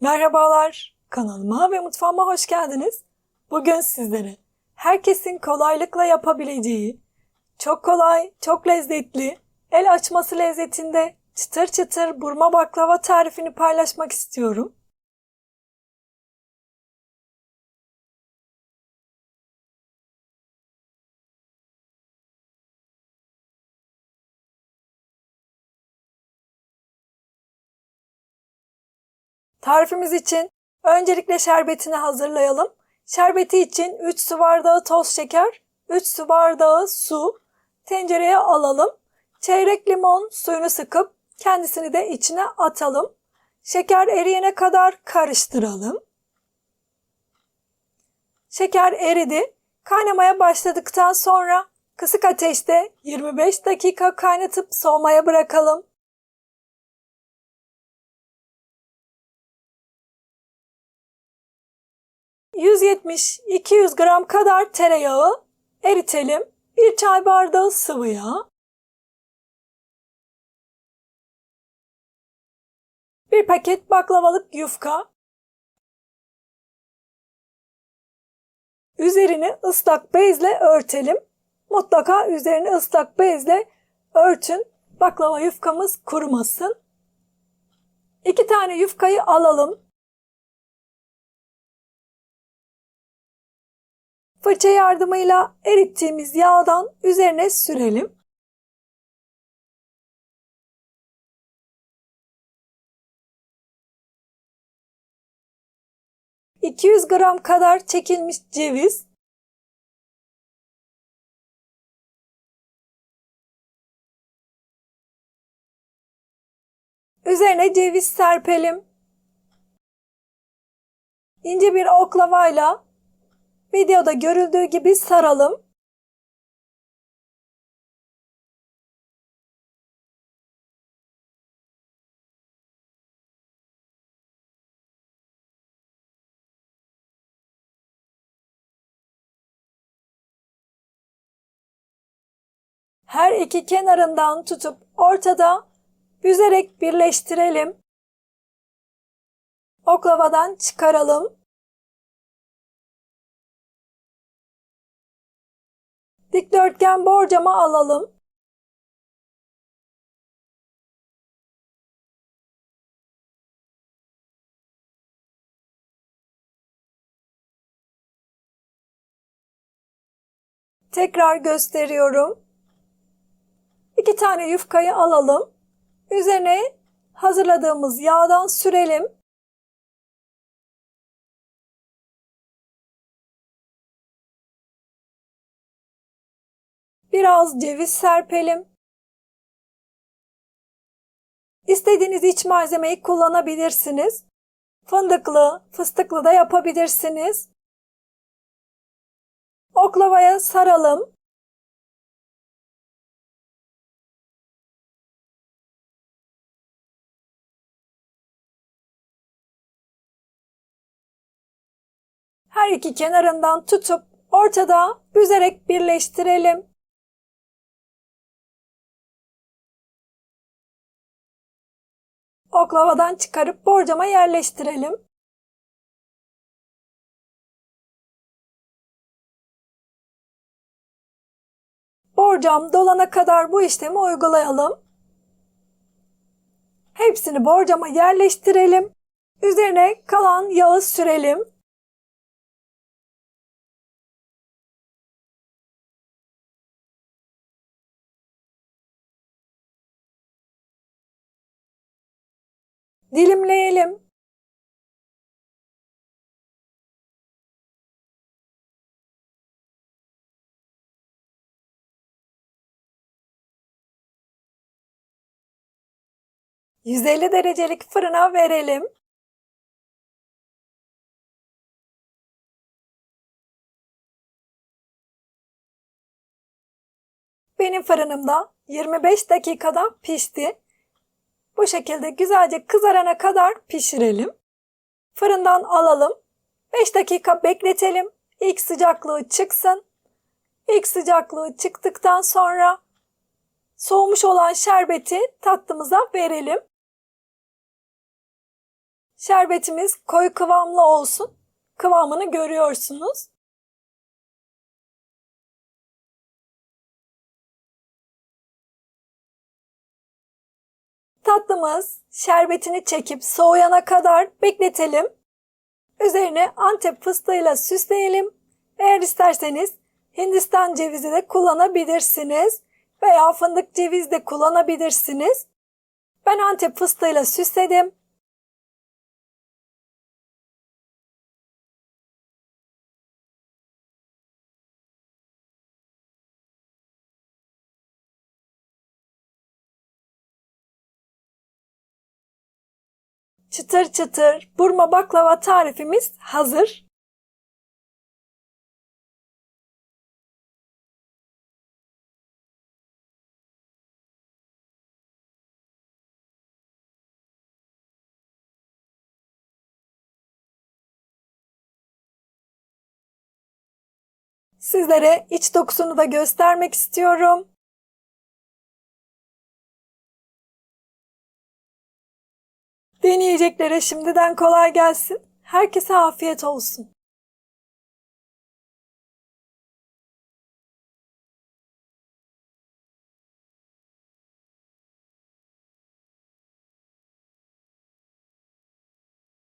Merhabalar, kanalıma ve mutfağıma hoş geldiniz. Bugün sizlere herkesin kolaylıkla yapabileceği, çok kolay, çok lezzetli, el açması lezzetinde çıtır çıtır burma baklava tarifini paylaşmak istiyorum. Tarifimiz için öncelikle şerbetini hazırlayalım. Şerbeti için 3 su bardağı toz şeker, 3 su bardağı su tencereye alalım. Çeyrek limon suyunu sıkıp kendisini de içine atalım. Şeker eriyene kadar karıştıralım. Şeker eridi. Kaynamaya başladıktan sonra kısık ateşte 25 dakika kaynatıp soğumaya bırakalım. 170-200 gram kadar tereyağı eritelim. Bir çay bardağı sıvı yağ. Bir paket baklavalık yufka. Üzerini ıslak bezle örtelim. Mutlaka üzerini ıslak bezle örtün. Baklava yufkamız kurumasın. İki tane yufkayı alalım. Fırça yardımıyla erittiğimiz yağdan üzerine sürelim. ...200 gram kadar çekilmiş ceviz... Üzerine ceviz serpelim. İnce bir oklavayla Videoda görüldüğü gibi saralım. Her iki kenarından tutup ortada büzerek birleştirelim. Oklavadan çıkaralım. Dikdörtgen borcama alalım. Tekrar gösteriyorum. İki tane yufkayı alalım. Üzerine hazırladığımız yağdan sürelim. Biraz ceviz serpelim. İstediğiniz iç malzemeyi kullanabilirsiniz. Fındıklı, fıstıklı da yapabilirsiniz. Oklavaya saralım. Her iki kenarından tutup ortada büzerek birleştirelim. Oklavadan çıkarıp borcama yerleştirelim. Borcam dolana kadar bu işlemi uygulayalım. Hepsini borcama yerleştirelim. Üzerine kalan yağı sürelim. Dilimleyelim. ...150 derecelik fırına verelim. Benim fırınımda 25 dakikada pişti. Bu şekilde güzelce kızarana kadar pişirelim. Fırından alalım. 5 dakika bekletelim. İlk sıcaklığı çıksın. İlk sıcaklığı çıktıktan sonra soğumuş olan şerbeti tatlımıza verelim. Şerbetimiz koyu kıvamlı olsun. Kıvamını görüyorsunuz. Tatlımız şerbetini çekip soğuyana kadar bekletelim. Üzerine Antep fıstığıyla süsleyelim. Eğer isterseniz Hindistan cevizi de kullanabilirsiniz veya fındık ceviz de kullanabilirsiniz. Ben Antep fıstığıyla süsledim. Çıtır çıtır burma baklava tarifimiz hazır. Sizlere iç dokusunu da göstermek istiyorum. Deneyeceklere şimdiden kolay gelsin. Herkese afiyet olsun.